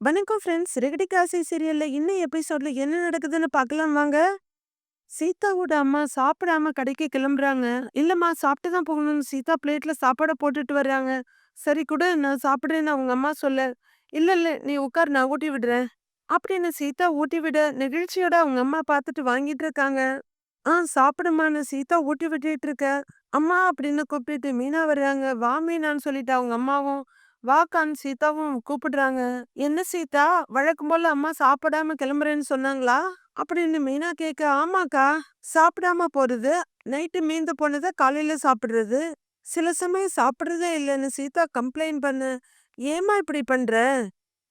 வணக்கம் ஃப்ரெண்ட்ஸ் ரெகடிக் ஆசை சீரியல்ல இன்னும் எபிசோட்ல என்ன நடக்குதுன்னு பார்க்கலாம் வாங்க. சீதாவோட அம்மா சாப்பிடாம கடைக்கு கிளம்புறாங்க. இல்லம்மா சாப்பிட்டு தான் போகணும்னு சீதா பிளேட்ல சாப்பாடை போட்டுட்டு வர்றாங்க. சரி கூட நான் சாப்பிடுறேன்னு அவங்க அம்மா சொல்ல. இல்லை இல்லை நீ உட்கார் நான் ஊட்டி விடுறேன். அப்படின்னு சீதா ஊட்டி விட நெகிழ்ச்சியோட அவங்க அம்மா பார்த்துட்டு வாங்கிட்டு இருக்காங்க. ஆ சாப்பிடுமான்னு சீதா ஊட்டி விட்டுட்டு இருக்க? அம்மா அப்படின்னு கூப்பிட்டுட்டு மீனா வர்றாங்க. வா மீனான்னு சொல்லிட்டு அவங்க அம்மாவும். வாக்கான்னு சீதாவும் கூப்பிடுறாங்க. என்ன சீதா? வழக்கம் போல அம்மா சாப்பிடாம கிளம்புறேன்னு சொன்னாங்களா? அப்படின்னு மீனா கேட்க ஆமாக்கா சாப்பிடாம போறது. நைட்டு மீந்து போனதை காலையில சாப்பிடுறது. சில சமயம் சாப்பிடுறதே இல்லைன்னு சீதா கம்ப்ளைண்ட் பண்ணு. ஏமா இப்படி பண்ற?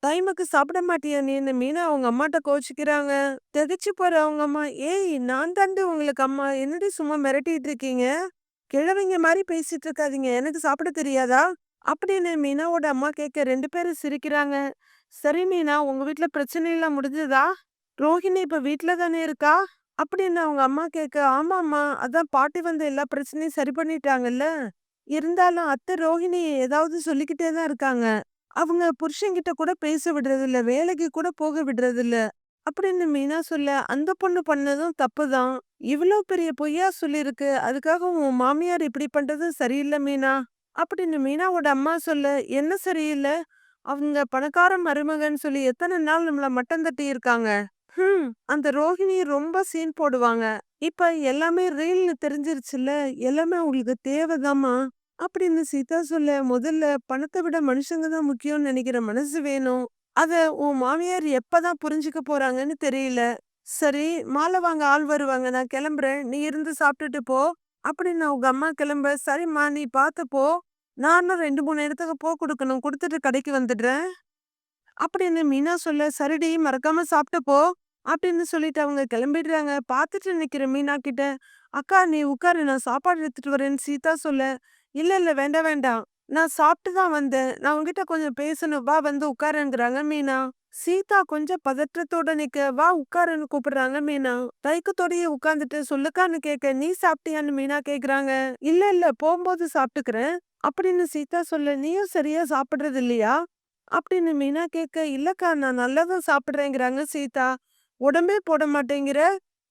டைமுக்கு சாப்பிட மாட்டியா நீன்னு மீனா அவங்க அம்மாட்ட கோச்சிக்கிறாங்க. திகைச்சு போற அவங்க அம்மா. ஏய் நான் தாண்டி உங்களுக்கு அம்மா என்னடி சும்மா மிரட்டிட்டு இருக்கீங்க? கிழவிங்க மாதிரி பேசிட்டு இருக்காதீங்க. எனக்கு சாப்பிட தெரியாதா? அப்படின்னு மீனாவோட அம்மா கேட்க ரெண்டு பேரும் சிரிக்கிறாங்க. சரி மீனா உங்க வீட்ல பிரச்சனை எல்லாம் முடிஞ்சதா? ரோஹிணி இப்ப வீட்ல தானே இருக்கா? அப்படின்னு அவங்க அம்மா கேட்க ஆமாம்மா அதான் பாட்டி வந்து எல்லா பிரச்சனையும் சரி பண்ணிட்டாங்கல்ல. இருந்தாலும் அத்தை ரோஹிணி ஏதாவது சொல்லிக்கிட்டே தான் இருக்காங்க. அவங்க புருஷன்கிட்ட கூட பேச விடுறது இல்ல வேலைக்கு கூட போக விடுறது இல்ல அப்படின்னு மீனா சொல்ல அந்த பொண்ணு பண்ணதும் தப்பு தான். இவ்வளோ பெரிய பொய்யா சொல்லிருக்கு அதுக்காக உன் மாமியார் இப்படி பண்றது சரியில்லை மீனா. அப்படின்னு மீனாவோட அம்மா சொல்ல என்ன சரியில்லை? அவங்க பணக்கார மருமகன் சொல்லி எத்தனை நாள் நம்மள மட்டம் தட்டி இருக்காங்க? ஹம் அந்த ரோஹிணி ரொம்ப சீன் போடுவாங்க. இப்ப எல்லாமே ரீல்னு தெரிஞ்சிருச்சுல்ல எல்லாமே உங்களுக்கு தேவைதாம்மா? அப்படின்னு சீதா சொல்ல முதல்ல பணத்தை விட மனுஷங்க தான் முக்கியம்னு நினைக்கிற மனசு வேணும். அத உன் மாமியார் எப்பதான் புரிஞ்சுக்க போறாங்கன்னு தெரியல. சரி மாலை வாங்க ஆள் வருவாங்க. நான் கிளம்புறேன். நீ இருந்து சாப்பிட்டுட்டு போ. அப்படின்னு அவங்க அம்மா கிளம்ப சரிம்மா நீ பார்த்தப்போ நானும் ரெண்டு மூணு இடத்துக்கு போ கொடுக்கணும். கொடுத்துட்டு கடைக்கு வந்துடுறேன். அப்படின்னு மீனா சொல்ல சரிடி மறக்காம சாப்பிட்டப்போ அப்படின்னு சொல்லிட்டு அவங்க கிளம்பிடுறாங்க. பார்த்துட்டு நிக்கிற மீனா கிட்ட அக்கா நீ உட்காரு. நான் சாப்பாடு எடுத்துட்டு வரேன்னு சீதா சொல்ல இல்லை இல்ல வேண்டாம் வேண்டாம். நான் சாப்பிட்டு தான் வந்தேன். நான் உங்ககிட்ட கொஞ்சம் பேசணும். வா வந்து உட்காருங்கிறாங்க மீனா. சீதா கொஞ்சம் பதற்றத்தோட நிக்க வா உட்காருன்னு கூப்பிடுறாங்க மீனா. தயக்கத்தோடயே உட்காந்துட்டு சொல்லுக்கான்னு கேட்க நீ சாப்பிட்டியான்னு மீனா கேக்குறாங்க. இல்ல இல்ல போகும்போது சாப்பிட்டுக்கிறேன். அப்படின்னு சீதா சொல்ல நீயும் சரியா சாப்பிடுறது இல்லையா? அப்படின்னு மீனா கேட்க இல்லக்கா நான் நல்லாதான் சாப்பிட்றேங்கிறாங்க சீதா. உடம்பே போட மாட்டேங்கிற?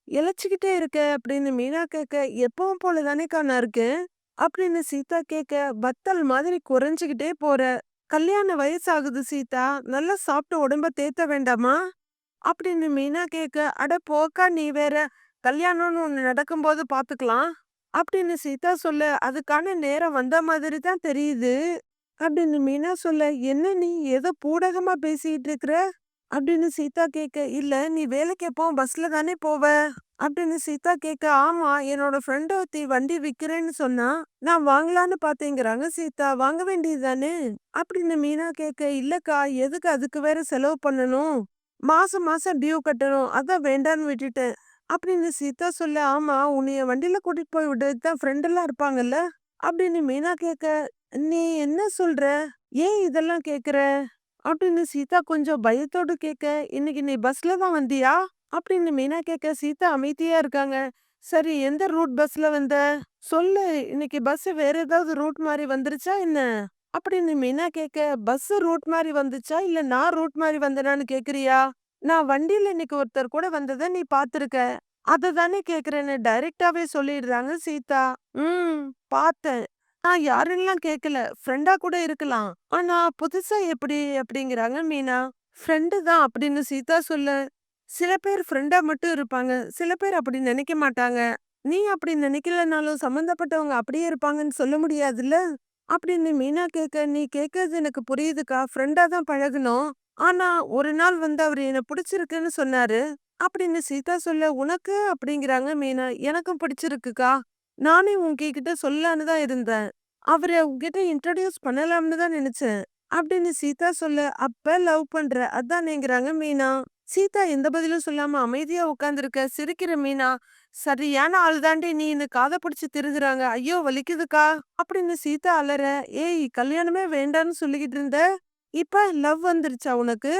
இழைச்சிக்கிட்டே இருக்க அப்படின்னு மீனா கேட்க எப்பவும் போல தானேக்கா நான் இருக்கேன்? அப்படின்னு சீதா கேட்க பத்தல் மாதிரி குறைஞ்சுக்கிட்டே போற. கல்யாண வயசாகுது சீதா. நல்லா சாப்பிட்டு உடம்ப தேத்த வேண்டாமா? அப்படின்னு மீனா கேட்க அட போக்கா நீ வேற கல்யாணம்னு ஒண்ணு நடக்கும்போது பாத்துக்கலாம் அப்படின்னு சீதா சொல்ல அதுக்கான நேரம் வந்த மாதிரி தான் தெரியுது அப்படின்னு மீனா சொல்ல என்ன நீ ஏதோ பூடகமா பேசிட்டு இருக்கிற? அப்படின்னு சீதா கேட்க இல்ல நீ வேலைக்கு எப்போ பஸ்ல தானே போவ? அப்படின்னு சீதா கேட்க ஆமா என்னோட ஃப்ரெண்ட் ஒருத்தி வண்டி விக்கிறேன்னு சொன்னா நான் வாங்கலான்னு பார்த்தேங்கிறாங்க சீதா வாங்க வேண்டியது தானே? அப்படின்னு மீனா கேட்க இல்லக்கா எதுக்கு அதுக்கு வேற செலவு பண்ணணும்? மாசம் மாசம் டியூ கட்டணும். அதான் வேண்டான்னு விட்டுட்டேன். அப்படின்னு சீதா சொல்ல ஆமா உன்னைய வண்டியில கூட்டிட்டு போய் விடுறதுக்கு தான் ஃப்ரெண்ட் எல்லாம் இருப்பாங்கல்ல? அப்படின்னு மீனா கேட்க நீ என்ன சொல்ற? ஏன் இதெல்லாம் கேக்குற? அப்படின்னு சீதா கொஞ்சம் பயத்தோடு கேட்க இன்னைக்கு நீ பஸ்ல தான் வந்தியா? அப்படின்னு மீனா கேட்க சீதா அமைதியா இருக்காங்க. சரி எந்த ரூட் பஸ்ல வந்த? சொல்லு இன்னைக்கு பஸ் வேற ஏதாவது ரூட் மாதிரி வந்துருச்சா என்ன? அப்படின்னு மீனா கேட்க பஸ் ரூட் மாதிரி வந்துச்சா? இல்ல நான் ரூட் மாதிரி வந்தேனான்னு கேக்குறியா? நான் வண்டியில இன்னைக்கு ஒருத்தர் கூட வந்ததை நீ பாத்திருக்க. அதை தானே கேக்குறேன்னு டைரக்டாவே சொல்லிடுறாங்க சீதா. ம் பார்த்தேன் நான் யாருன்னெல்லாம் கேட்கல ஃப்ரெண்டா கூட இருக்கலாம். ஆனா புதுசா எப்படி? அப்படிங்கிறாங்க மீனா. ஃப்ரெண்டு தான் அப்படின்னு சீதா சொல்ல சில பேர் ஃப்ரெண்டா மட்டும் இருப்பாங்க. சில பேர் அப்படி நினைக்க மாட்டாங்க. நீ அப்படி நினைக்கலனாலும் சம்மந்தப்பட்டவங்க அப்படியே இருப்பாங்கன்னு சொல்ல முடியாதுல்ல? அப்படின்னு மீனா கேட்க நீ கேட்கறது எனக்கு புரியுதுக்கா. ஃப்ரெண்டா தான் பழகணும் ஆனா ஒரு நாள் வந்து அவர் என்ன பிடிச்சிருக்குன்னு சொன்னாரு. அப்படின்னு சீதா சொல்ல உனக்கு? அப்படிங்கிறாங்க மீனா. எனக்கும் பிடிச்சிருக்குக்கா. நானே உங்ககிட்ட சொல்லலான்னு தான் இருந்தேன். அவரை உங்ககிட்ட இன்ட்ரடியூஸ் பண்ணலாம்னு தான் நினைச்சேன். அப்படின்னு சீதா சொல்ல அப்ப லவ் பண்ற? அதானேங்கிறாங்க மீனா. சீதா எந்த பதிலும் சொல்லாம அமைதியா உட்காந்துருக்க சிரிக்கிற மீனா சரியான ஆள் தாண்டி நீ இந்த காதை பிடிச்சு திருகுறாங்க. ஐயோ வலிக்குதுக்கா? அப்படின்னு சீதா அலற ஏய் கல்யாணமே வேண்டான்னு சொல்லிக்கிட்டு இருந்த இப்ப லவ் வந்துருச்சா உனக்கு?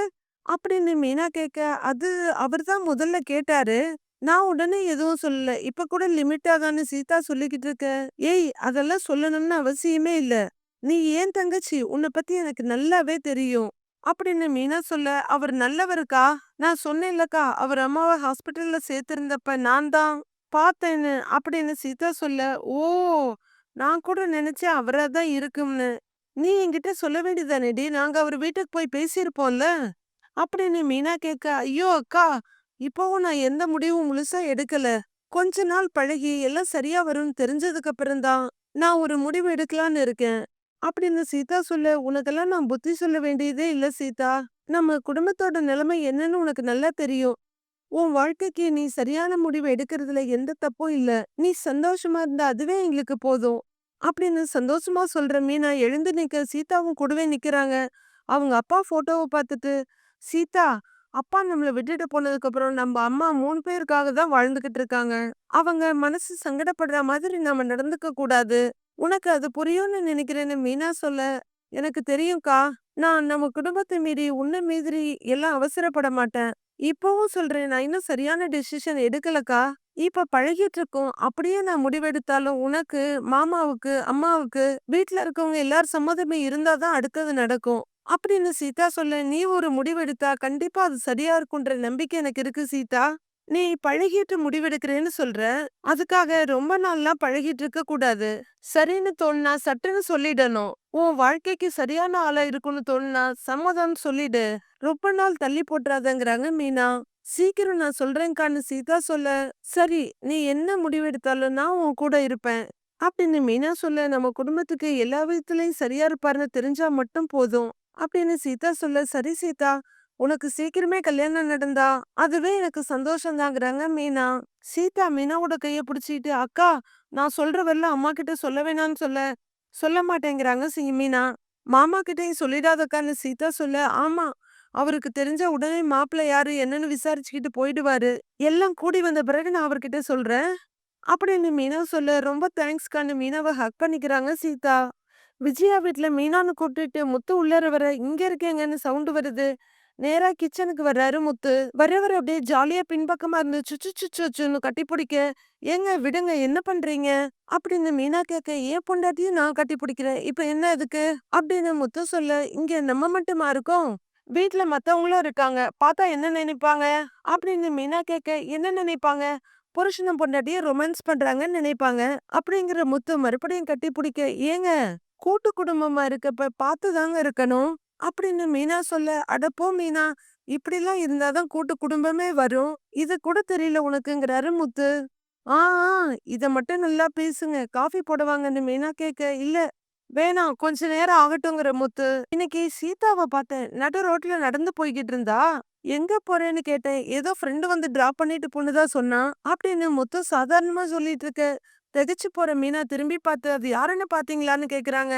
அப்படின்னு மீனா கேட்க அது அவர்தான் முதல்ல கேட்டாரு. நான் உடனே எதுவும் சொல்லல. இப்ப கூட லிமிட்டா தானே சீதா சொல்லிக்கிட்டு இருக்க. ஏய் அதெல்லாம் சொல்லணும்னு அவசியமே இல்ல. நீ ஏன் தங்கச்சி? உன்னை பத்தி எனக்கு நல்லாவே தெரியும். அப்படின்னு மீனா சொல்ல அவர் நல்லவருக்கா? நான் சொன்னேன்லக்கா அவர் அம்மாவை ஹாஸ்பிட்டல்ல சேர்த்திருந்தப்ப நான் தான் பார்த்தேன்னு. அப்படின்னு சீதா சொல்ல ஓ நான் கூட நினைச்சேன் அவரா தான் இருக்கும்னு. நீ என்கிட்ட சொல்ல வேண்டியதானேடி நாங்க அவர் வீட்டுக்கு போய் பேசியிருப்போம்ல? அப்படின்னு மீனா கேட்க ஐயோ அக்கா இப்போவும் நான் எந்த முடிவும் முழுசா எடுக்கல. கொஞ்ச நாள் பழகி எல்லாம் சரியா வரும்னு தெரிஞ்சதுக்கு அப்புறம் தான் நான் ஒரு முடிவு எடுக்கலான்னு இருக்கேன். அப்படின்னு சீதா சொல்ல உனக்கெல்லாம் நான் புத்தி சொல்ல வேண்டியதே இல்ல சீதா. நம்ம குடும்பத்தோட நிலைமை என்னன்னு உனக்கு நல்லா தெரியும். உன் வாழ்க்கைக்கு நீ சரியான முடிவு எடுக்கிறதுல எந்த தப்பும் இல்ல. நீ சந்தோஷமா இருந்தா அதுவே எங்களுக்கு போதும். அப்படின்னு சந்தோஷமா சொல்ற மீனா எழுந்து நிக்க சீதாவும் கூடவே நிக்கிறாங்க. அவங்க அப்பா போட்டோவை பார்த்துட்டு சீதா அப்பா நம்மள விட்டுட்டு போனதுக்கு அப்புறம் நம்ம அம்மா மூணு பேருக்காக தான் வாழ்ந்துகிட்டு இருக்காங்க. அவங்க மனசு சங்கடப்படுற மாதிரி நாம நடந்துக்க கூடாது. உனக்கு அது புரியும்னு நினைக்கிறேன்னு மீனா சொல்ல எனக்கு தெரியும்க்கா. நான் நம்ம குடும்பத்தை மீறி உன்னை மீறி எல்லாம் அவசரப்பட மாட்டேன். இப்பவும் சொல்றேன் நான் இன்னும் சரியான டெசிஷன் எடுக்கலக்கா. இப்ப பழகிட்டு இருக்கோம் அப்படியே நான் முடிவெடுத்தாலும் உனக்கு மாமாவுக்கு அம்மாவுக்கு வீட்ல இருக்கவங்க எல்லார் சம்மதமே இருந்தாதான் அடுத்தது நடக்கும். அப்படின்னு சீதா சொல்ல நீ ஒரு முடிவெடுத்தா கண்டிப்பா அது சரியா இருக்குன்ற நம்பிக்கை எனக்கு இருக்கு சீதா. நீ பழகிட்டு முடிவெடுக்கிறேன்னு சொல்ற. அதுக்காக ரொம்ப நாள்லாம் பழகிட்டு இருக்க கூடாது. சரின்னு தோணுனா சட்டுன்னு சொல்லிடணும். உன் வாழ்க்கைக்கு சரியான ஆளா இருக்கும்னு தோணுனா சம்மதம் சொல்லிடு. ரொம்ப நாள் தள்ளி போட்டுறாதங்கிறாங்க மீனா. சீக்கிரம் நான் சொல்றேன்கான்னு சீதா சொல்ல சரி நீ என்ன முடிவெடுத்தாலும் நான் உன் கூட இருப்பேன். அப்படின்னு மீனா சொல்ல நம்ம குடும்பத்துக்கு எல்லா விதத்துலயும் சரியா இருப்பாருன்னு தெரிஞ்சா மட்டும் போதும். அப்படின்னு சீதா சொல்ல சரி சீதா உனக்கு சீக்கிரமே கல்யாணம் நடந்தா அதுவே எனக்கு சந்தோஷம் தாங்கிறாங்க மீனா. சீதா மீனாவோட கைய பிடிச்சிட்டு அக்கா நான் சொல்ற வரல அம்மா கிட்ட சொல்ல வேணாம்னு சொல்ல. சொல்ல மாட்டேங்கிறாங்க சி மீனா. மாமா கிட்டையும் சொல்லிடாதக்கான்னு சீதா சொல்ல ஆமா அவருக்கு தெரிஞ்ச உடனே மாப்பிள்ள யாரு என்னன்னு விசாரிச்சுக்கிட்டு போயிடுவாரு. எல்லாம் கூடி வந்த பிறகு நான் அவர்கிட்ட சொல்றேன். அப்படின்னு மீனா சொல்ல ரொம்ப தேங்க்ஸ்க்கான்னு மீனாவை ஹக் பண்ணிக்கிறாங்க சீதா. விஜயா வீட்ல மீனான்னு கூப்பிட்டுட்டு முத்து உள்ளார வர இங்க இருக்கேங்கன்னு சவுண்டு வருது. நேரா கிச்சனுக்கு வர்றாரு முத்து. வரவர் அப்படியே ஜாலியா பின்பக்கமா இருந்து சுச்சு சுச்சு சுச்சுன்னு கட்டி பிடிக்க ஏங்க விடுங்க என்ன பண்றீங்க? அப்படின்னு மீனா கேட்க ஏன் பொண்டாட்டியும் நான் கட்டி பிடிக்கிறேன். இப்ப என்ன இதுக்கு அப்படின்னு முத்து சொல்ல இங்க நம்ம மட்டுமா இருக்கோம்? வீட்ல மத்தவங்களும் இருக்காங்க. பார்த்தா என்ன நினைப்பாங்க? அப்படின்னு மீனா கேட்க என்ன நினைப்பாங்க? புருஷனும் பொண்டாட்டியும் ரொமான்ஸ் பண்றாங்கன்னு நினைப்பாங்க. அப்படிங்கிற முத்து மறுபடியும் கட்டி பிடிக்க ஏங்க கூட்டு குடும்பமா இருக்கப்ப பார்த்துதாங்க இருக்கணும். அப்படின்னு மீனா சொல்ல அடப்போ மீனா இப்படிலாம் இருந்தாதான் கூட்டு குடும்பமே வரும். இது கூட தெரியல உனக்குங்கிறாரு முத்து ஆ ஆ, இத மட்டும் நல்லா பேசுங்க. காஃபி போடுவாங்கன்னு மீனா கேட்க இல்ல வேணாம் கொஞ்ச நேரம் ஆகட்டுங்கிற முத்து. இன்னைக்கு சீதாவை பார்த்தேன். நடு ரோட்ல நடந்து போய்கிட்டு இருந்தா. எங்க போறேன்னு கேட்டேன். ஏதோ ஃப்ரெண்டு வந்து டிராப் பண்ணிட்டு போனதா சொன்னான் அப்படின்னு முத்து சாதாரணமா சொல்லிட்டு இருக்க. திகச்சு போற மீனா திரும்பி பார்த்து அது யாருன்னு பாத்தீங்களான்னு கேக்குறாங்க.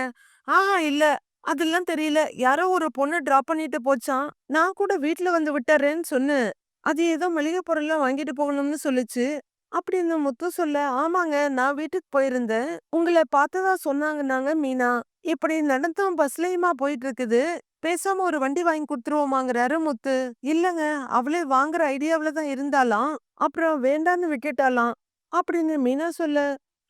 ஆஹா இல்ல. அதெல்லாம் தெரியல. யாரோ ஒரு பொண்ணு டிராப் பண்ணிட்டு போச்சான் நான் கூட வீட்ல வந்து விட்டுறேன்னு சொன்னு அது ஏதோ மளிகை பொருள்லாம் வாங்கிட்டு போகணும்னு சொல்லுச்சு. அப்படின்னு முத்து சொல்ல ஆமாங்க நான் வீட்டுக்கு போயிருந்தேன். உங்களை பார்த்ததா சொன்னாங்கன்னாங்க மீனா. இப்படி நடந்தும் பஸ்லயுமா போயிட்டு இருக்குது பேசாம ஒரு வண்டி வாங்கி கொடுத்துருவோமாங்கிறாரு முத்து. இல்லங்க அவளே வாங்குற ஐடியாவில தான் இருந்தாலாம் அப்புறம் வேண்டான்னு விட்டுட்டாலாம் அப்படின்னு மீனா சொல்ல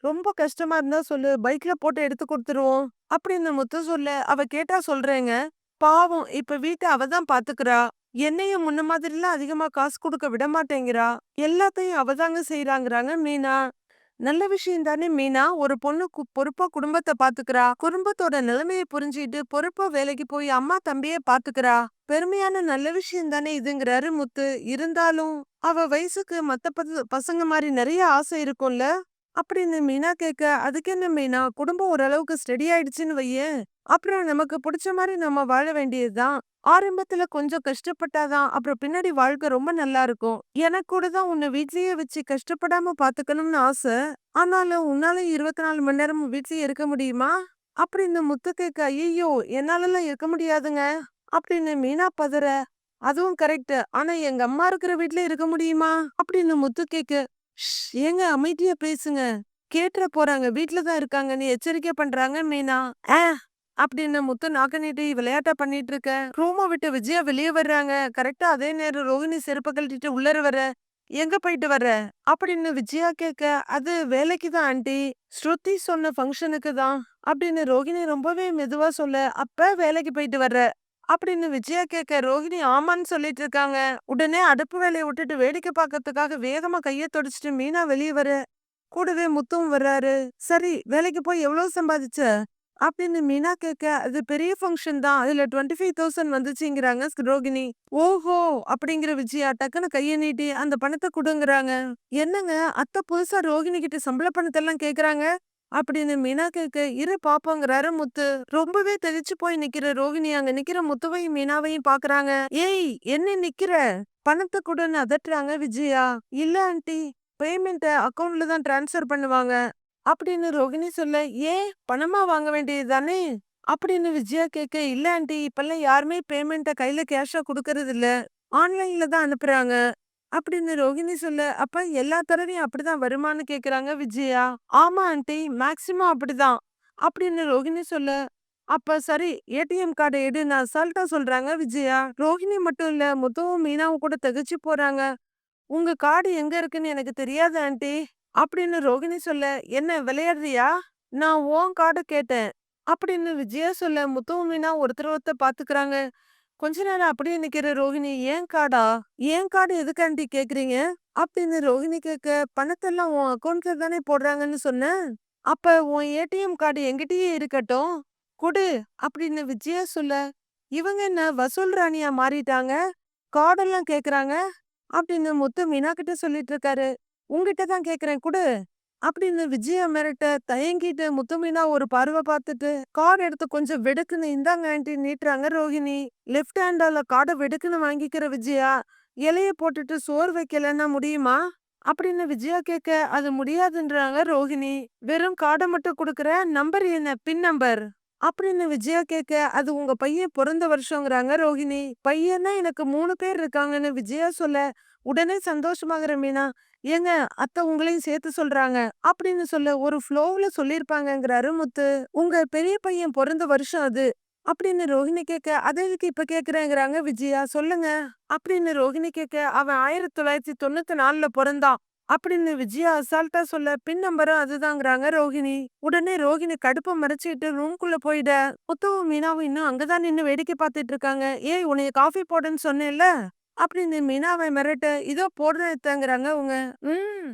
ரொம்ப கஷ்டமா இருந்தா சொல்லு பைக்ல போட்டு எடுத்து கொடுத்துருவோம் அப்படின்னு முத்து சொல்ல அவ கேட்டா சொல்றேங்க. பாவம் இப்ப வீட்டை அவ தான் பாத்துக்கிறா. என்னையும் முன்ன மாதிரிலாம் அதிகமா காசு கொடுக்க விட மாட்டேங்கிறா. எல்லாத்தையும் அவதாங்க செய்யறாங்கிறாங்க மீனா. நல்ல விஷயம் தானே மீனா. ஒரு பொண்ணு கு- பொறுப்பா குடும்பத்தை பாத்துக்கிறா. குடும்பத்தோட நிலைமையை புரிஞ்சுக்கிட்டு பொறுப்பா வேலைக்கு போய் அம்மா தம்பிய பாத்துக்கிறா. பெருமையான நல்ல விஷயம் தானே இதுங்கிறாரு முத்து. இருந்தாலும் அவ வயசுக்கு மத்த பசங்க மாதிரி நிறைய ஆசை இருக்கும்ல? அப்படின்னு மீனா கேட்க அதுக்கு என்ன மீனா? குடும்பம் ஓரளவுக்கு ஸ்டெடி ஆயிடுச்சுன்னு வையேன். அப்புறம் நமக்கு பிடிச்ச மாதிரி நம்ம வாழ வேண்டியதுதான். ஆரம்பத்துல கொஞ்சம் கஷ்டப்பட்டாதான் அப்புறம் பின்னாடி வாழ்க்கை ரொம்ப நல்லா இருக்கும். எனக்கு கூட தான் உன்னை வீட்லயே வச்சு கஷ்டப்படாம பாத்துக்கணும்னு ஆசை. ஆனாலும் உன்னால இருபத்தி நாலு மணி நேரம் வீட்லயே இருக்க முடியுமா? அப்படின்னு முத்து கேட்க ஐயோ என்னாலலாம் இருக்க முடியாதுங்க. அப்படின்னு மீனா பதற. அதுவும் கரெக்ட் ஆனா எங்க அம்மா இருக்கிற வீட்ல இருக்க முடியுமா? அப்படின்னு முத்து கேக்கு. "ஷ், ஏங்க அமைதியா பேசுங்க. கேட்டுற போறாங்க. வீட்ல தான் இருக்காங்கன்னு எச்சரிக்கை பண்றாங்க மீனா? ஆ அப்படின்னு முத்து நாக்க நீட்டி விளையாட்டா பண்ணிட்டு இருக்க ரூமை விட்டு விஜயா வெளியே வர்றாங்க. கரெக்டா அதே நேரம் ரோஹிணி செருப்பு கழட்டிட்டு உள்ளர வர. எங்க போயிட்டு வர்ற? அப்படின்னு விஜயா கேட்க அது வேலைக்கு தான் ஆண்டி. ஸ்ருதி சொன்ன ஃபங்க்ஷனுக்கு தான். அப்படின்னு ரோகிணி ரொம்பவே மெதுவா சொல்ல அப்ப வேலைக்கு போயிட்டு வர்ற. அப்படின்னு விஜயா கேட்க ரோஹிணி ஆமான்னு சொல்லிட்டு இருக்காங்க. உடனே அடுப்பு வேலையை விட்டுட்டு வேடிக்கை பார்க்கறதுக்காக வேகமா கைய தொடச்சிட்டு மீனா வெளியே வர கூடவே முத்தும் வர்றாரு. சரி வேலைக்கு போய் எவ்வளவு சம்பாதிச்ச? அப்படின்னு மீனா கேட்க அது பெரிய ஃபங்க்ஷன் தான். அதுல டுவெண்ட்டி ஃபைவ் தௌசண்ட் வந்துச்சுங்கிறாங்க ரோகிணி ஓஹோ! அப்படிங்கிற விஜயா டக்குன்னு கையை நீட்டி அந்த பணத்தை கொடுங்கறாங்க. என்னங்க அத்தை புதுசா ரோகிணி கிட்ட சம்பள பணத்தை எல்லாம் கேக்குறாங்க? அப்படின்னு மீனா கேட்க இரு பாப்போங்கிறாரு முத்து. ரொம்பவே தெளிச்சு போய் நிக்கிற ரோகிணி அங்க நிக்கிற முத்துவையும் மீனாவையும் பாக்குறாங்க. ஏய் என்ன நிக்கிற? பணத்தை கொடுன்னு அதட்டுறாங்க விஜயா? இல்ல ஆண்டி பேமெண்ட்ட அக்கவுண்ட்ல தான் டிரான்ஸ்ஃபர் பண்ணுவாங்க. அப்படின்னு ரோகிணி சொல்ல ஏன்? பணமா வாங்க வேண்டியது தானே? அப்படின்னு விஜயா கேட்க இல்ல ஆண்டி இப்பெல்லாம் யாருமே பேமெண்ட்ட கையில கேஷா கொடுக்கறது இல்ல ஆன்லைன்ல தான் அனுப்புறாங்க. அப்படின்னு ரோகிணி சொல்ல அப்ப எல்லா தடவையும் அப்படிதான் வருமான்னு கேக்குறாங்க விஜயா? ஆமா ஆண்டி மேக்சிமம் அப்படிதான். அப்படின்னு ரோகிணி சொல்ல அப்ப சரி ஏடிஎம் கார்டை எடு நான் அசால்ட்டா சொல்றாங்க விஜயா. ரோஹிணி மட்டும் இல்ல முத்துவும் மீனாவும் கூட திகச்சு போறாங்க. உங்க கார்டு எங்க இருக்குன்னு எனக்கு தெரியாது ஆண்டி. அப்படின்னு ரோகிணி சொல்ல என்ன விளையாடுறியா? நான் உன் கார்டு கேட்டேன். அப்படின்னு விஜயா சொல்ல முத்துவும் மீனா ஒருத்தர் ஒருத்தர் பாத்துக்கிறாங்க. கொஞ்ச நேரம் அப்படியே நிக்கிற ரோஹிணி ஏன் காடா? ஏன் கார்டு எதுக்காண்டி கேக்குறீங்க? அப்படின்னு ரோஹிணி கேட்க பணத்தெல்லாம் உன் அக்கௌண்ட்ல தானே போடுறாங்கன்னு சொன்னேன். அப்ப உன் ஏடிஎம் கார்டு எங்கிட்டயே இருக்கட்டும். குடு அப்படின்னு விஜயா சொல்ல இவங்க என்ன வசூல் ராணியா மாறிட்டாங்க? கார்டெல்லாம் கேக்குறாங்க? அப்படின்னு முத்து மீனா கிட்ட சொல்லிட்டு இருக்காரு. உங்ககிட்ட தான் கேக்குறேன். குடு. அப்படின்னு விஜயா மிரட்ட தயங்கிட்டு முத்துமீனா ஒரு பார்வை பார்த்துட்டு கார்டு எடுத்து கொஞ்சம் வெடுக்குன்னு இந்தாங்க ஆண்டி நீட்டுறாங்க ரோஹிணி. லெஃப்ட் ஹேண்டால கார்டை வெடுக்குன்னு வாங்கிக்கிற விஜயா இலைய போட்டுட்டு சோறு வைக்கலன்னா முடியுமா? அப்படின்னு விஜயா கேட்க அது முடியாதுன்றாங்க ரோஹிணி. வெறும் கார்டை மட்டும் கொடுக்குற நம்பர் என்ன? பின் நம்பர் அப்படின்னு விஜயா கேட்க அது உங்க பையன் பிறந்த வருஷங்கிறாங்க ரோஹிணி. பையன்னா எனக்கு மூணு பேர் இருக்காங்கன்னு விஜயா சொல்ல உடனே சந்தோஷமாகிற மீனா ஏங்க அத்தை உங்களையும் சேர்த்து சொல்றாங்க அப்படின்னு சொல்ல ஒரு ஃப்ளோவில் சொல்லிருப்பாங்கங்கிறாரு முத்து. உங்க பெரிய பையன் பிறந்த வருஷம் அது அப்படின்னு ரோஹிணி கேட்க அதை எதுக்கு இப்ப கேக்குறேங்கிறாங்க விஜயா சொல்லுங்க அப்படின்னு ரோஹிணி கேட்க அவன் ஆயிரத்தி தொள்ளாயிரத்தி தொண்ணூத்தி நாலுல பிறந்தான் அப்படின்னு விஜயா அசால்ட்டா சொல்ல பின் நம்பரும் அதுதாங்கிறாங்க ரோஹிணி. உடனே ரோஹிணி கடுப்பை மறைச்சிட்டு ரூம்குள்ள போயிட முத்துவும் மீனாவும் இன்னும் அங்கதான் நின்னு வேடிக்கை பார்த்துட்டு இருக்காங்க. ஏய் உனைய காஃபி போடுன்னு சொன்னேன்ல? அப்படின்னு மீனாவை மிரட்ட இதோ போடுறேங்கிறாங்க அவங்க. ம்.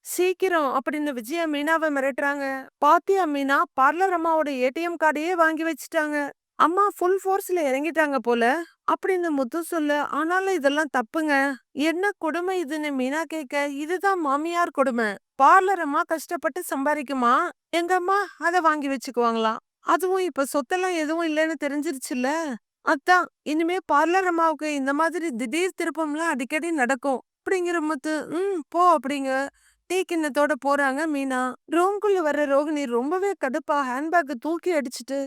சீக்கிரம். அப்படின்னு விஜயா மீனாவை மிரட்டுறாங்க. பாத்தியா மீனா பார்லர் அம்மாவோட ஏடிஎம் கார்டையே வாங்கி வச்சுட்டாங்க. அம்மா ஃபுல் ஃபோர்ஸ்ல இறங்கிட்டாங்க போல. அப்படின்னு முத்து சொல்லு ஆனாலும் இதெல்லாம் தப்புங்க. என்ன கொடுமை இதுன்னு மீனா கேட்க இதுதான் மாமியார் கொடுமை. பார்லர் அம்மா கஷ்டப்பட்டு சம்பாதிக்குமா? எங்க அம்மா அதை வாங்கி வச்சுக்குவாங்களாம் அதுவும் இப்ப சொத்தெல்லாம் எதுவும் இல்லைன்னு தெரிஞ்சிருச்சுல்ல. அதான். இனிமே பார்லர் அம்மாவுக்கு இந்த மாதிரி திடீர் திருப்பம்லாம் அடிக்கடி நடக்கும். அப்படிங்கிற முத்து ம் போ அப்படிங்க. டீ கிண்ணத்தோட போறாங்க மீனா. ரூம்குள்ள வர்ற ரோகிணி ரொம்பவே கடுப்பா ஹேண்ட்பேக் தூக்கி அடிச்சிட்டு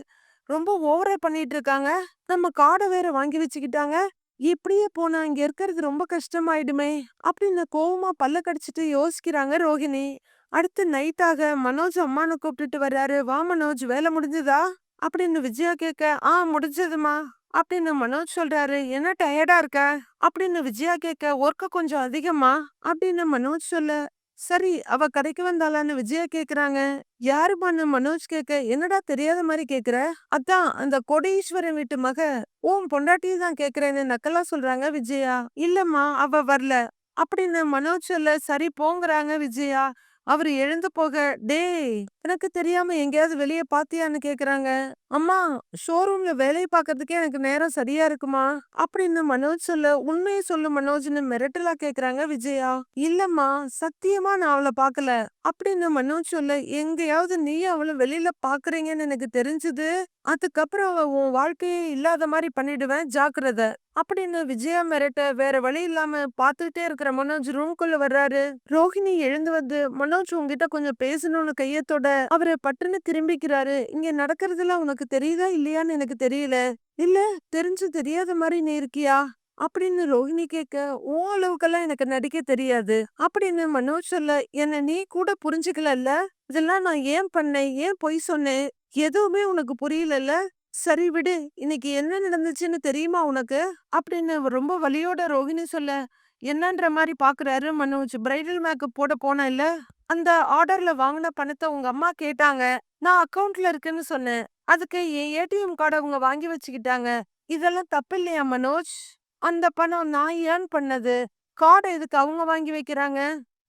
ரொம்ப ஓவரா பண்ணிட்டு இருக்காங்க. நம்ம காடை வேற வாங்கி வச்சுக்கிட்டாங்க. இப்படியே போனா இங்க இருக்கிறது ரொம்ப கஷ்டமாயிடுமே அப்படின்னு கோவமா பல்ல கடிச்சிட்டு யோசிக்கிறாங்க ரோகிணி. அடுத்து நைட்டாக மனோஜ் அம்மானு கூப்பிட்டுட்டு வர்றாரு. வா மனோஜ் வேலை முடிஞ்சதா? அப்படின்னு விஜயா கேட்க ஆ முடிஞ்சதுமா அப்படின்னு மனோஜ் சொல்றாரு. என்ன டயர்டா இருக்க? அப்படின்னு விஜயா கேட்க ஒர்க்க கொஞ்சம் அதிகமா? அப்படின்னு மனோஜ் சொல்ல சரி அவ கடைக்கு வந்தாளான்னு விஜயா கேக்குறாங்க. யாருமான்னு மனோஜ் கேட்க என்னடா தெரியாத மாதிரி கேக்குற? அதான் அந்த கொடீஸ்வரன் வீட்டு மக. ஓம் பொண்டாட்டியை தான் கேக்குறேன்னு நக்கலா சொல்றாங்க விஜயா. இல்லம்மா அவ வரல. அப்படின்னு மனோஜ் சொல்ல சரி போங்கறாங்க விஜயா. அவரு எழுந்து போக டேய் எனக்கு தெரியாம எங்கேயாவது வெளியே பாத்தியான்னு கேக்குறாங்க. அம்மா ஷோரூம்ல வேலையை பாக்குறதுக்கே எனக்கு நேரம் சரியா இருக்குமா? அப்படின்னு மனோஜ் சொல்ல உண்மையை சொல்லு மனோஜ்னு மிரட்டலா கேக்குறாங்க விஜயா. இல்லம்மா சத்தியமா நான் அவளை பாக்கல. அப்படின்னு மனோஜ் சொல்ல எங்கேயாவது நீ அவளை வெளியில பாக்குறீங்கன்னு எனக்கு தெரிஞ்சது. அதுக்கப்புறம் அவ உன் வாழ்க்கையே இல்லாத மாதிரி பண்ணிடுவேன் ஜாக்கிரத. அப்படின்னு விஜயா மிரட்ட வேற வழி இல்லாம பாத்துக்கிட்டே இருக்கிற மனோஜ் ரூம்குள்ள வர்றாரு. ரோஹிணி எழுந்து வந்து மனோஜ் உங்ககிட்ட கொஞ்சம் பேசணும்னு கையத்தோட அவரு பட்டுன்னு திரும்பிக்கிறாரு. இங்க நடக்கிறதுலாம் உனக்கு தெரியுதா இல்லையான்னு எனக்கு தெரியல. இல்ல தெரிஞ்சு தெரியாத மாதிரி நீ இருக்கியா? அப்படின்னு ரோஹிணி கேட்க ஓ அளவுக்கெல்லாம் எனக்கு நடிக்க தெரியாது. அப்படின்னு மனோஜ் சொல்ல என்ன நீ கூட புரிஞ்சுக்கலல்ல? இதெல்லாம் நான் ஏன் பண்ணேன்? ஏன் பொய் சொன்னேன்? எதுவுமே உனக்கு புரியலல்ல? சரி விடு இன்னைக்கு என்ன நடந்துச்சுன்னு தெரியுமா உனக்கு அப்படின்னு ரொம்ப வலியோட ரோஹிணி சொல்ல என்னன்ற மாதிரி பாக்குறாரு மனோஜ். பிரைடல் மேக்கப் போட இல்ல அந்த ஆர்டர்ல வாங்குன பணத்தை உங்க அம்மா கேட்டாங்க. நான் அக்கவுண்ட்ல இருக்குன்னு சொன்னேன். அதுக்கு என் ஏடிஎம் கார்ட அவங்க வாங்கி வச்சுக்கிட்டாங்க. இதெல்லாம் தப்பில்லையா மனோஜ்? அந்த பணம் நான் ஏர்ன் பண்ணது. கார்ட எதுக்கு அவங்க வாங்கி வைக்கிறாங்க?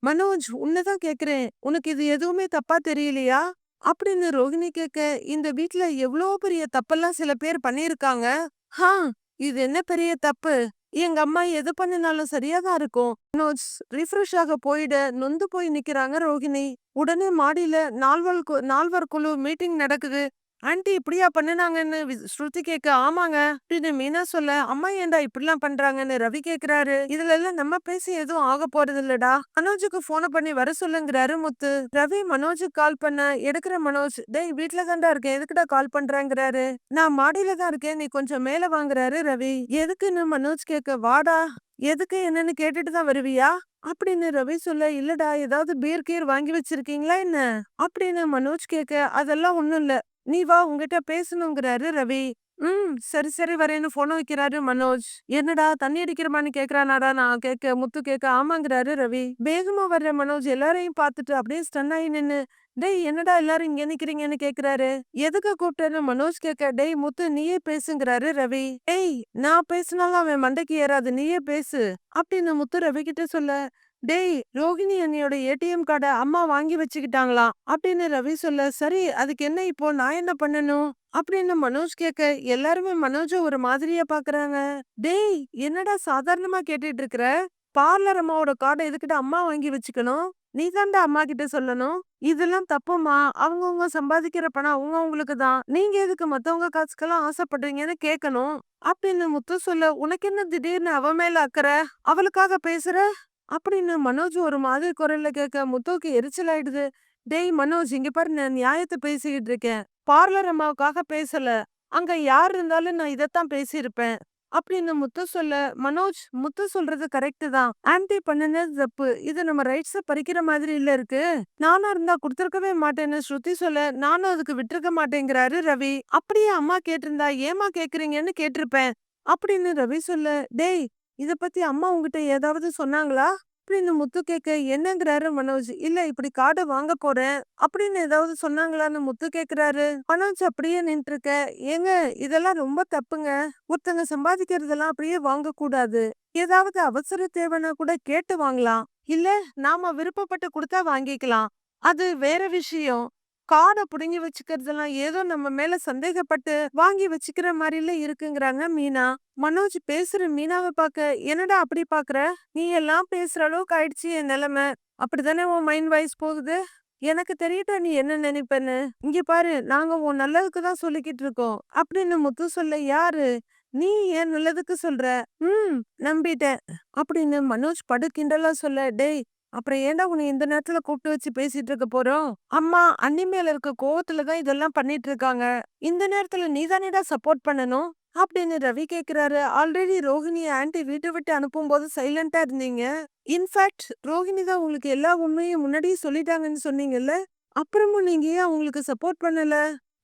மனோஜ் உன்னதான் கேக்குறேன். உனக்கு இது எதுவுமே தப்பா தெரியலையா? அப்படின்னு ரோகிணி கேட்க, இந்த வீட்ல எவ்ளோ பெரிய தப்பெல்லாம் சில பேர் பண்ணியிருக்காங்க. ஹா! இது என்ன பெரிய தப்பு? எங்க அம்மா எது பண்ணுனாலும் சரியா தான் இருக்கும். நோட்ஸ் ரிஃப்ரெஷ் ஆக போயிட நொந்து போய் நிக்கிறாங்க ரோகிணி. உடனே மாடியில நால்வர் நால்வர் குழு மீட்டிங் நடக்குது. ஆன்ட்டி இப்படியா பண்ணுனாங்கன்னு வி ஸ்ருதி கேட்க, ஆமாங்க. அப்படின்னு மீனா சொல்ல, அம்மா ஏன்டா இப்படிலாம் பண்றாங்கன்னு ரவி கேக்குறாரு. இதுல எல்லாம் நம்ம பேசி எதுவும் ஆகப் போறதில்லடா. மனோஜுக்கு போன பண்ணி வர சொல்லுங்கிறாரு முத்து. ரவி மனோஜுக்கு கால் பண்ண, எடுக்கிற மனோஜ், டேய் வீட்ல தான்டா இருக்கேன். எதுக்குடா கால் பண்றேங்கிறாரு. நான் மாடியில தான் இருக்கேன். நீ கொஞ்சம் மேல வாங்குறாரு ரவி. எதுக்குன்னு மனோஜ் கேட்க, வாடா. எதுக்கு என்னன்னு கேட்டுட்டு தான் வருவியா? அப்படின்னு ரவி சொல்ல, இல்லடா ஏதாவது பீர் கீர் வாங்கி வச்சிருக்கீங்களா என்ன? அப்படின்னு மனோஜ் கேட்க, அதெல்லாம் ஒண்ணும் இல்ல. நீ வா உங்ககிட்ட பேசணுங்கிறாரு ரவி. ம் சரி சரி வரேன்னு போன வைக்கிறாரு மனோஜ். என்னடா தண்ணி அடிக்கிறமான்னு கேக்குறானாடா நான் கேட்க முத்து கேட்க ஆமாங்கிறாரு ரவி. வேகமா வர்ற மனோஜ் எல்லாரையும் பார்த்துட்டு அப்படியே ஸ்டன் ஆகி நின்னு, டேய் என்னடா எல்லாரும் இங்க நிக்கிறீங்கன்னு கேக்குறாரு. எதுக்கு கூப்பிட்டேன்னு மனோஜ் கேட்க, டேய் முத்து நீயே பேசுங்கிறாரு ரவி. ஏய் நான் பேசினாலும் அவன் மண்டைக்கு ஏறாது நீயே பேசு. அப்படின்னு முத்து ரவி கிட்ட சொல்ல, டேய் ரோகிணி அண்ணியோட ஏடிஎம் கார்டை அம்மா வாங்கி வச்சுக்கிட்டாங்களாம் அப்படின்னு ரவி சொல்ல சரி அதுக்கு என்ன இப்போ? நான் என்ன பண்ணணும்? அப்படின்னு மனோஜ் கேட்க எல்லாருமே மனோஜ ஒரு மாதிரியா பாக்குறாங்க. டேய் என்னடா சாதாரணமா கேட்டுட்டு இருக்கிற பார்லர் அம்மாவோட கார்டை எதுக்கிட்ட அம்மா வாங்கி வச்சுக்கணும்? நீ தாண்டா அம்மா கிட்ட சொல்லணும்? இதெல்லாம் தப்புமா? அவங்கவுங்க சம்பாதிக்கிற பணம் அவங்க அவங்களுக்கு தான். நீங்க எதுக்கு மத்தவங்க காசுக்கெல்லாம் ஆசைப்படுறீங்கன்னு கேட்கணும் அப்படின்னு முத்து சொல்ல உனக்கு என்ன திடீர்னு அவ மேல அக்கற? அவளுக்காக பேசுற? அப்படின்னு மனோஜ் ஒரு மாதிரி குரல்ல கேட்க முத்துவுக்கு எரிச்சல் ஆயிடுது. டேய் மனோஜ் இங்க பாரு நான் நியாயத்தை பேசிக்கிட்டு இருக்கேன். பார்லர் அம்மாவுக்காக பேசல. அங்க யார் இருந்தாலும் நான் இதைத்தான் பேசியிருப்பேன். அப்படின்னு முத்து சொல்ல மனோஜ் முத்து சொல்றது கரெக்டு தான். ஆன்டி பண்ணுனது தப்பு. இது நம்ம ரைட்ஸ பறிக்கிற மாதிரி இல்ல இருக்கு. நானும் இருந்தா கொடுத்துருக்கவே மாட்டேன்னு ஸ்ருதி சொல்ல நானும் அதுக்கு விட்டுருக்க மாட்டேங்கிறாரு ரவி. அப்படியே அம்மா கேட்டிருந்தா ஏமா கேக்குறீங்கன்னு கேட்டிருப்பேன். அப்படின்னு ரவி சொல்ல டேய் இத பத்தி அம்மா உங்ககிட்ட ஏதாவது சொன்னாங்களா? அப்படின்னு முத்து கேட்க என்னங்கிறாரு மனோஜ்? இல்ல இப்படி கார்டு வாங்க போறேன் அப்படின்னு ஏதாவது சொன்னாங்களான்னு முத்து கேக்குறாரு. மனோஜ் அப்படியே நின்று இருக்க ஏங்க இதெல்லாம் ரொம்ப தப்புங்க. ஒருத்தங்க சம்பாதிக்கிறதெல்லாம் அப்படியே வாங்க கூடாது. ஏதாவது அவசர தேவைன்னா கூட கேட்டு வாங்கலாம். இல்ல நாம விருப்பப்பட்டு கொடுத்தா வாங்கிக்கலாம். அது வேற விஷயம். காடை புடுங்கி வச்சுக்கிறதெல்லாம் ஏதோ நம்ம மேல சந்தேகப்பட்டு வாங்கி வச்சுக்கிற மாதிரில இருக்குங்கிறாங்க மீனா. மனோஜ் பேசுற மீனாவை பார்க்க என்னடா அப்படி பாக்குற? நீ எல்லாம் பேசுற அளவுக்கு ஆயிடுச்சு என் நிலைமை. அப்படித்தானே உன் மைண்ட் வாய்ஸ் போகுது? எனக்கு தெரியட்டா நீ என்ன நினைப்பேன்னு? இங்க பாரு நாங்க உன் நல்லதுக்கு தான் சொல்லிக்கிட்டு இருக்கோம். அப்படின்னு முத்து சொல்ல யாரு? நீ ஏன் நல்லதுக்கு சொல்ற? ம் நம்பிட்டேன். அப்படின்னு மனோஜ் படு சொல்ல டேய் அப்புறம் ஏன்டா உன்னை இந்த நேரத்துல கூப்பிட்டு வச்சு பேசிட்டு இருக்க போறோம்? அம்மா அண்ணி மேல இருக்க கோவத்துல தான் இதெல்லாம் பண்ணிட்டு இருக்காங்க. இந்த நேரத்துல நீதானேடா சப்போர்ட் பண்ணணும்? அப்படின்னு ரவி கேக்குறாரு. ஆல்ரெடி ரோஹிணிய ஆன்ட்டி வீட்டை விட்டு அனுப்பும் போது சைலண்டா இருந்தீங்க. இன்ஃபேக்ட் ரோஹிணி தான் உங்களுக்கு எல்லா உண்மையும் முன்னாடியே சொல்லிட்டாங்கன்னு சொன்னீங்கல்ல? அப்புறமும் நீங்க ஏன் அவங்களுக்கு சப்போர்ட் பண்ணல?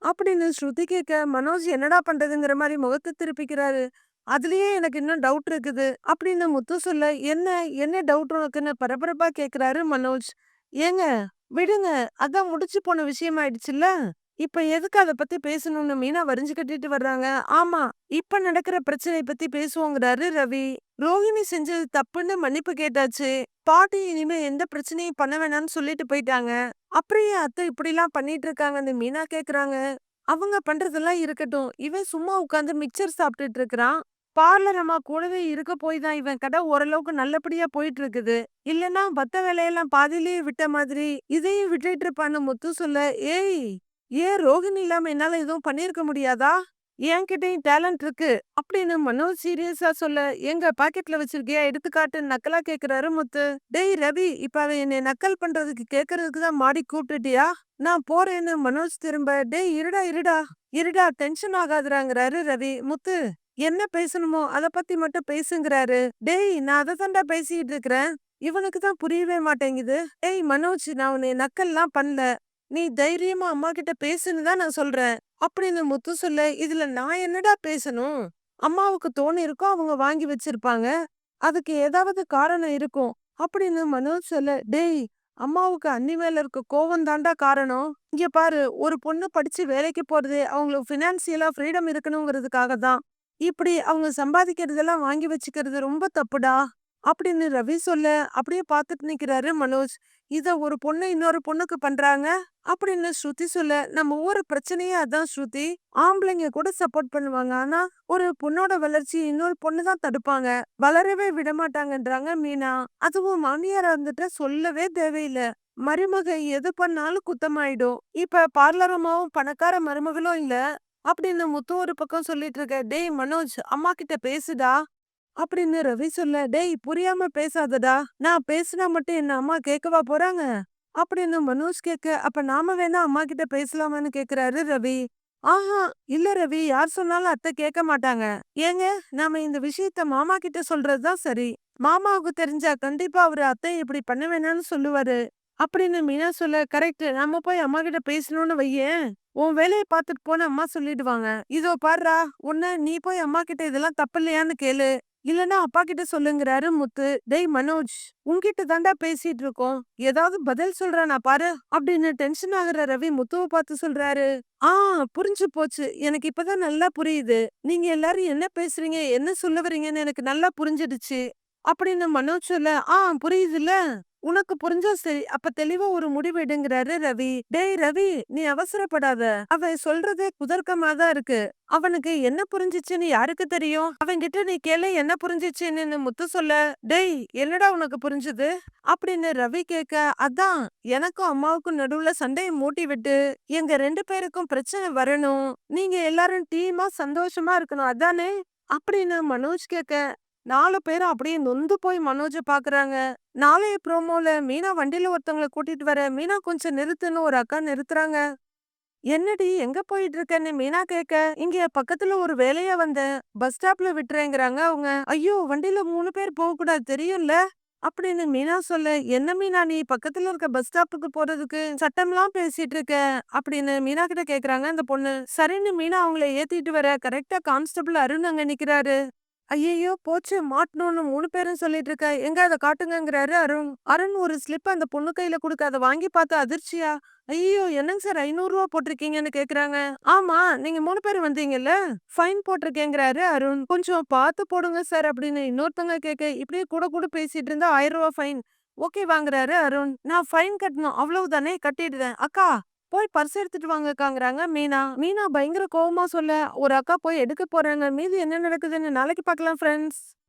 அப்படின்னு ஸ்ருதி கேட்க மனோஜ் என்னடா பண்றதுங்கிற மாதிரி முகத்தை திருப்பிக்கிறாரு. அதுலயே எனக்கு இன்னும் டவுட் இருக்குது. அப்படின்னு முத்து சொல்ல என்ன என்ன டவுட் உனக்குன்னு பரபரப்பா கேக்குறாரு மனோஜ். ஏங்க விடுங்க அதான் முடிச்சு போன விஷயம் ஆயிடுச்சுல்ல? இப்ப எதுக்கு அத பத்தி பேசணும்னு மீனா வரிஞ்சு கட்டிட்டு வர்றாங்க. ஆமா இப்ப நடக்கிற பிரச்சனை பத்தி பேசுவோங்கிறாரு ரவி. ரோஹிணி செஞ்சது தப்புன்னு மன்னிப்பு கேட்டாச்சு. பாட்டி இனிமே எந்த பிரச்சனையும் பண்ண வேணாம்னு சொல்லிட்டு போயிட்டாங்க. அப்புறம் ஏன் அத்தை இப்படி எல்லாம் பண்ணிட்டு இருக்காங்கன்னு மீனா கேக்குறாங்க. அவங்க பண்றதெல்லாம் இருக்கட்டும். இவன் சும்மா உட்காந்து மிக்சர் சாப்பிட்டுட்டு இருக்கிறான். பார்லர் அம்மா கூடவே இருக்க போய் தான் இவன் கடை ஓரளவுக்கு நல்லபடியா போயிட்டு இருக்குது இல்லனா பத்த வேலையெல்லாம் பாதியிலேயே விட்ட மாதிரி இதையும் விட்டுட்டு இருப்பான்னு முத்து சொல்ல ஏய் ஏன் ரோகிணி இல்லாம என்னால எதுவும் பண்ணிருக்க முடியாதா? என்கிட்டயும் டேலண்ட் இருக்கு. அப்படின்னு மனோஜ் சீரியஸா சொல்ல எங்க பாக்கெட்ல வச்சிருக்கியா? எடுத்துக்காட்டு நக்கலா கேக்குறாரு முத்து. டேய் ரவி இப்ப அவன் என்னை நக்கல் பண்றதுக்கு கேக்குறதுக்கு தான் மாடி கூப்பிட்டுட்டியா? நான் போறேன்னு மனோஜ் திரும்ப டேய் இருடா இருடா. இருடா டென்ஷன் ஆகாதுறாங்கிறாரு ரவி. முத்து என்ன பேசணுமோ அத பத்தி மட்டும் பேசுங்கிறாரு. டேய் நான் அதை தாண்டா பேசிட்டு இருக்கிறேன். இவனுக்கு தான் புரியவே மாட்டேங்குது. ஏய் மனோஜ் நான் உன்னை நக்கல்லாம் பண்ணல. நீ தைரியமா அம்மா கிட்ட பேசுன்னு தான் நான் சொல்றேன். அப்படின்னு முத்து சொல்ல இதுல நான் என்னடா பேசணும்? அம்மாவுக்கு தோணி இருக்கோ அவங்க வாங்கி வச்சிருப்பாங்க. அதுக்கு ஏதாவது காரணம் இருக்கும். அப்படின்னு மனோஜ் சொல்ல டேய் அம்மாவுக்கு அண்ணி மேல இருக்க கோவம் தாண்டா காரணம். இங்க பாரு ஒரு பொண்ணு படிச்சு வேலைக்கு போறது அவங்களுக்கு பினான்சியலா ஃப்ரீடம் இருக்கணுங்கிறதுக்காக தான். இப்படி அவங்க சம்பாதிக்கிறதெல்லாம் வாங்கி வச்சுக்கிறது ரொம்ப தப்புடா? அப்படின்னு ரவி சொல்ல அப்படியே பார்த்துட்டு நிக்கிறாரு மனோஜ். இத ஒரு பொண்ணு இன்னொரு பொண்ணுக்கு பண்றாங்க? அப்படின்னு ஸ்ருதி சொல்ல நம்ம ஊர் பிரச்சனையே அதான் ஸ்ருதி. ஆம்பளைங்க கூட சப்போர்ட் பண்ணுவாங்க. ஆனா ஒரு பொண்ணோட வளர்ச்சி இன்னொரு பொண்ணு தான் தடுப்பாங்க. வளரவே விட மாட்டாங்கன்றாங்க மீனா. அதுவும் மாமியாரா இருந்துட்டா சொல்லவே தேவையில்லை. மருமக எது பண்ணாலும் குத்தமாயிடும். இப்ப பார்லரமாவும் பணக்கார மருமகளும் இல்ல. அப்படின்னு முத்து ஒரு பக்கம் சொல்லிட்டு இருக்க டேய் மனோஜ் அம்மா கிட்ட பேசுடா அப்படின்னு ரவி சொல்ல டேய் புரியாம பேசாதடா நான் பேசினா மட்டும் என்ன அம்மா கேட்கவா போறாங்க? அப்படின்னு மனோஜ் கேட்க அப்ப நாம வேணா அம்மா கிட்ட பேசலாமான்னு கேக்குறாரு ரவி. ஆஹா இல்ல ரவி யார் சொன்னாலும் அத்தை கேட்க மாட்டாங்க. ஏங்க நாம இந்த விஷயத்த மாமா கிட்ட சொல்றதுதான் சரி. மாமாவுக்கு தெரிஞ்சா கண்டிப்பா அவரு அத்தை இப்படி பண்ண வேணாம்னு சொல்லுவாரு. அப்படின்னு மீனா சொல்ல கரெக்ட் நாம போய் அம்மா கிட்ட பேசணும்னு வையேன். உன் வேலையை பார்த்துட்டு போன அம்மா சொல்லிடுவாங்க. இதோ பாடுறா உன்ன நீ போய் அம்மா கிட்ட இதெல்லாம் தப்பு இல்லையான்னு கேளு. இல்லனா அப்பா கிட்ட சொல்லுங்கிறாரு முத்து. டெய் மனோஜ் உன்கிட்ட தாண்டா பேசிட்டு இருக்கோம். ஏதாவது பதில் சொல்றானா பாரு அப்படின்னு டென்ஷன் ஆகுற ரவி முத்துவை பார்த்து சொல்றாரு. ஆ புரிஞ்சு போச்சு. எனக்கு இப்பதான் நல்லா புரியுது. நீங்க எல்லாரும் என்ன பேசுறீங்க என்ன சொல்ல வரீங்கன்னு எனக்கு நல்லா புரிஞ்சிடுச்சு அப்படின்னு மனோஜ் சொல்ல ஆ புரியுதுல்ல? உனக்கு புரிஞ்சா சரி. அப்ப தெளிவா ஒரு முடிவு எடுங்கிறாரு ரவி. டேய் ரவி நீ அவசரப்படாத. அவன் சொல்றதே குதர்க்கமா தான் இருக்கு. அவனுக்கு என்ன புரிஞ்சிச்சுன்னு யாருக்கு தெரியும்? அவன்கிட்ட நீ கேளு என்ன புரிஞ்சிச்சுன்னு முத்து சொல்ல. டேய் என்னடா உனக்கு புரிஞ்சது? அப்படின்னு ரவி கேட்க அதான் எனக்கும் அம்மாவுக்கும் நடுவுல சண்டையை மூட்டி விட்டு எங்க ரெண்டு பேருக்கும் பிரச்சனை வரணும். நீங்க எல்லாரும் டீமா சந்தோஷமா இருக்கணும். அதானே? அப்படின்னு மனோஜ் கேட்க நாலு பேரும் அப்படியே நொந்து போய் மனோஜ பாக்குறாங்க. நாளைய ப்ரோமோல மீனா வண்டியில ஒருத்தவங்கள கூட்டிட்டு வர மீனா கொஞ்சம் நிறுத்துன்னு ஒரு அக்கா நிறுத்துறாங்க. என்னடி எங்க போயிட்டு இருக்கேன்னு மீனா கேட்க இங்க பக்கத்துல ஒரு வேலையா வந்தேன். பஸ் ஸ்டாப்ல விட்டுறேங்கிறாங்க அவங்க. ஐயோ வண்டியில மூணு பேர் போக கூடாது தெரியும்ல? அப்படின்னு மீனா சொல்ல என்ன மீனா நீ பக்கத்துல இருக்க பஸ் ஸ்டாப்புக்கு போறதுக்கு சட்டம்லாம் பேசிட்டு இருக்க அப்படின்னு மீனா கிட்ட கேக்குறாங்க அந்த பொண்ணு. சரின்னு மீனா அவங்கள ஏத்திட்டு வர கரெக்டா கான்ஸ்டபிள் அருண் அங்க நிக்கிறாரு. ஐயையோ! போச்சு. மாட்டணும்னு மூணு பேரும் சொல்லிட்டு இருக்க. எங்க அதை காட்டுங்கங்கிறாரு அருண். அருண் ஒரு ஸ்லிப் அந்த பொண்ணு கையில கொடுக்க அதை வாங்கி பார்த்து அதிர்ச்சியா? ஐயோ என்னங்க சார் ஐநூறு ரூபா போட்டிருக்கீங்கன்னு கேக்குறாங்க. ஆமா நீங்க மூணு பேர் வந்தீங்கல்ல? ஃபைன் போட்டிருக்கேங்கிறாரு அருண். கொஞ்சம் பார்த்து போடுங்க சார் அப்படின்னு இன்னொருத்தங்க கேட்க இப்படியே கூட கூட பேசிட்டு இருந்தா ஆயிரம் ரூபா ஃபைன். ஓகே வாங்குறாரு அருண். நான் ஃபைன் கட்டணும். அவ்வளவுதானே கட்டிடுறேன் அக்கா! போய் பர்ஸ் எடுத்துட்டு வாங்கக்காங்கிறாங்க. மீனா மீனா பயங்கர கோவமா சொல்ல ஒரு அக்கா போய் எடுக்க போறாங்க. மீது என்ன நடக்குதுன்னு நாளைக்கு பார்க்கலாம் ஃப்ரெண்ட்ஸ்